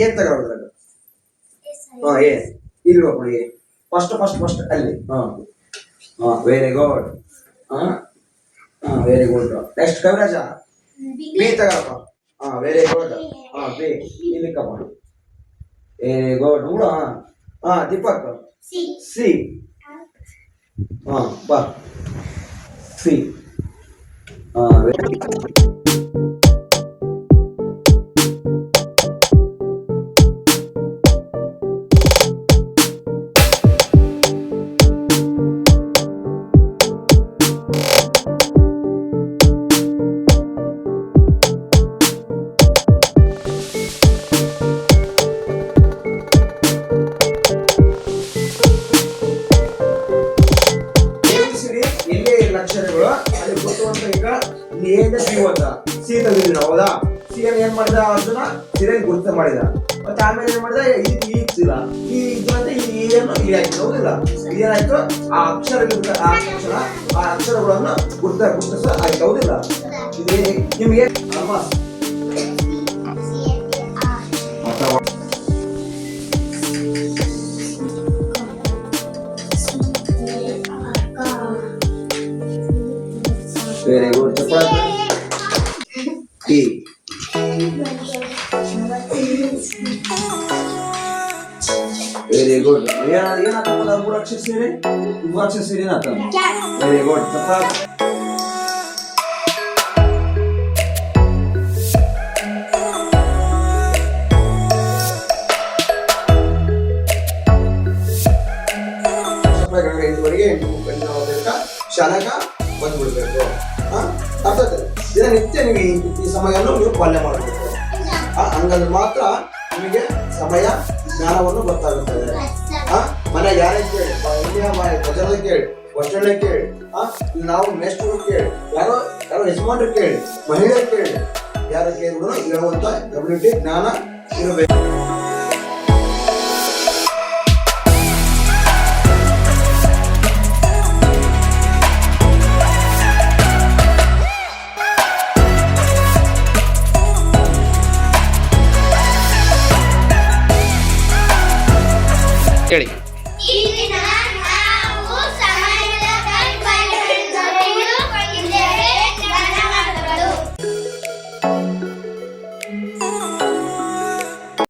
ಏನ್ ತಗೊಳೋದ್ರಾಗ ಹಾ ಏ ಇಲ್ಲಿ ಏ. ಫಸ್ಟ್ ಫಸ್ಟ್ ಫಸ್ಟ್ ಅಲ್ಲಿ. ಹಾ. ಹಾ ವೆರಿ ಗುಡ್ ಹಾ. ಹಾ very good next Kaviraja. B ತಗೊಳಪ್ಪ ಹಾ ವೆರಿ ಗುಡ್ ಹಾ ಬಿ ಇಲ್ಲಿ ಕಪ್ಪ ವೆರಿ ಗುಡ್ ನೋಡು ಹಾ. ಹಾ ದೀಪಕ್. ಸಿ. ಹಾ ಬಾ. ಸಿ. ಹಾ very ಅಕ್ಷರಗಳು ಅಲ್ಲಿ ಗೊತ್ತುವಂತ ಈಗ ಇಂದ ಸಿ ಅಂತ ಸಿ ತೆಗೆದಿಲ್ಲ ಹೌದಾ? ಸಿ ಏನ್ ಮಾಡಿದ ಅರ್ಜುನ? ಸಿರಿಯಲ್ಲಿ ಗುರುತ ಮಾಡಿದ. ಮತ್ತೆ ಆಮೇಲೆ ಏನ್ ಮಾಡಿದ? ಈ ಈ ಇದು ಅಂತ ಈ ಏನು ಇಲ್ಲಿ ಆಯ್ತು ಹೌದಿಲ್ಲ? ಏನಾಯ್ತು ಆ ಅಕ್ಷರ ಆ ಅಕ್ಷರ, ಆ ಅಕ್ಷರಗಳನ್ನು ಗುರುತ ಗುರುತಿಸ ಆಯ್ತು, ಹೌದಿಲ್ಲ? ನಿಮ್ಗೆ ನಿಮ್ಗೆ very good T very good ये ना ये ना तुम्हारा अच्छे से रे पूरा अच्छे से रे ना तुम वेरी गुड तथा शाला का ಬಂದ್ಬಿಡ್ಬೇಕು ಅರ್ಥ? ದಿನನಿತ್ಯ ನೀವು ಈ ಸಮಯವನ್ನು ನೀವು ಪಾಲನೆ ಮಾಡಬೇಕು ಹಂಗಂದ್ರೆ ಮಾತ್ರ ನಿಮಗೆ ಸಮಯ ಜ್ಞಾನವನ್ನು ಗೊತ್ತಾಗುತ್ತದೆ ಮನೆ ಯಾರೇ ಕೇಳಿ? ಇಂಡಿಯಾ ಪ್ರಜಲ ಕೇಳಿ? ವಚನ ಕೇಳಿ ನಾವು ಮೇಸ್ಟರು ಕೇಳಿ. ಯಾರೋ ಯಾರೋ ಯಜಮಾನ್ರು ಕೇಳಿ. ಮಹಿಳೆ ಕೇಳಿ ಯಾರು ಕೇಳಿದ್ರು ಹೇಳುವಂತ ಎಬಿಲಿಟಿ ಜ್ಞಾನ ಇರಬೇಕು. ಹೇಳಿ.